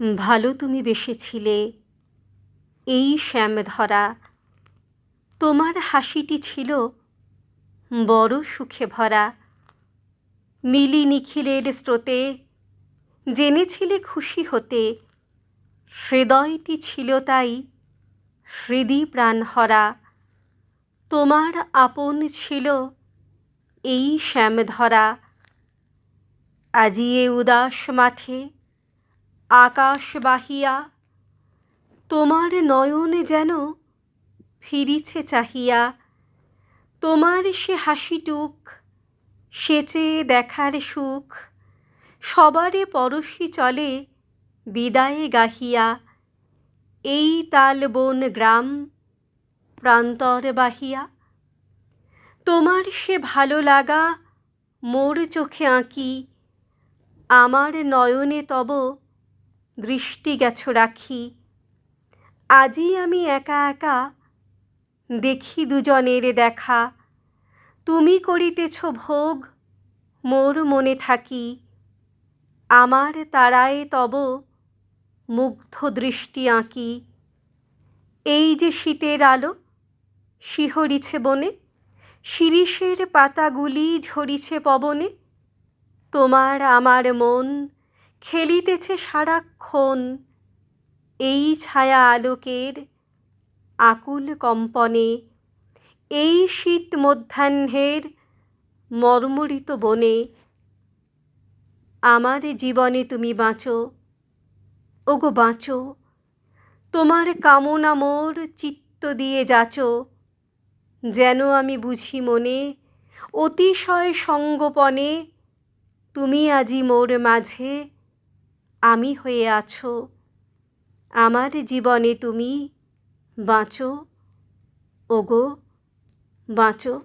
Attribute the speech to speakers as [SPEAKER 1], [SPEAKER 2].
[SPEAKER 1] ভালো তুমি বেসেছিলে এই শ্যামধরা, তোমার হাসিটি ছিল বড় সুখে ভরা। মিলি নিখিলের স্রোতে জেনেছিলে খুশি হতে। হৃদয়টি ছিল তাই হৃদি প্রাণহরা। তোমার আপন ছিল এই শ্যামধরা। আজি এ উদাস মাঠে আকাশ বাহিয়া তোমার নয়ন যেন ফিরিছে চাহিয়া, তোমার সে হাসিটুক সেচে দেখার সুখ, সবারে পরশি চলে বিদায়ে গাহিয়া, এই তালবন গ্রাম প্রান্তর বাহিয়া। তোমার সে ভালো লাগা মোর চোখে আঁকি, আমার নয়নে তব দৃষ্টি গেছ রাখি। আজই আমি একা একা দেখি দুজনের দেখা। তুমি করিতেছ ভোগ, মোর মনে থাকি। আমার তারায় তব মুগ্ধ দৃষ্টি আঁকি। এই যে শীতের আলো, শিহরিছে বনে, শিরিষের পাতাগুলি ঝরিছে পবনে, তোমার আমার মন খেলিতেছে সারাক্ষণ এই ছায়া আলোকের আকুল কম্পনে, এই শীত মধ্যাহ্নের মর্মরিত বনে। আমার জীবনে তুমি বাঁচো, ওগো বাঁচো, তোমার কামনা মোর চিত্ত দিয়ে যাচো, যেন আমি বুঝি মনে, অতিশয় সঙ্গোপনে তুমি আজি মোর মাঝে আমি হয়ে আছো। আমার জীবনে তুমি বাঁচো। ওগো বাঁচো।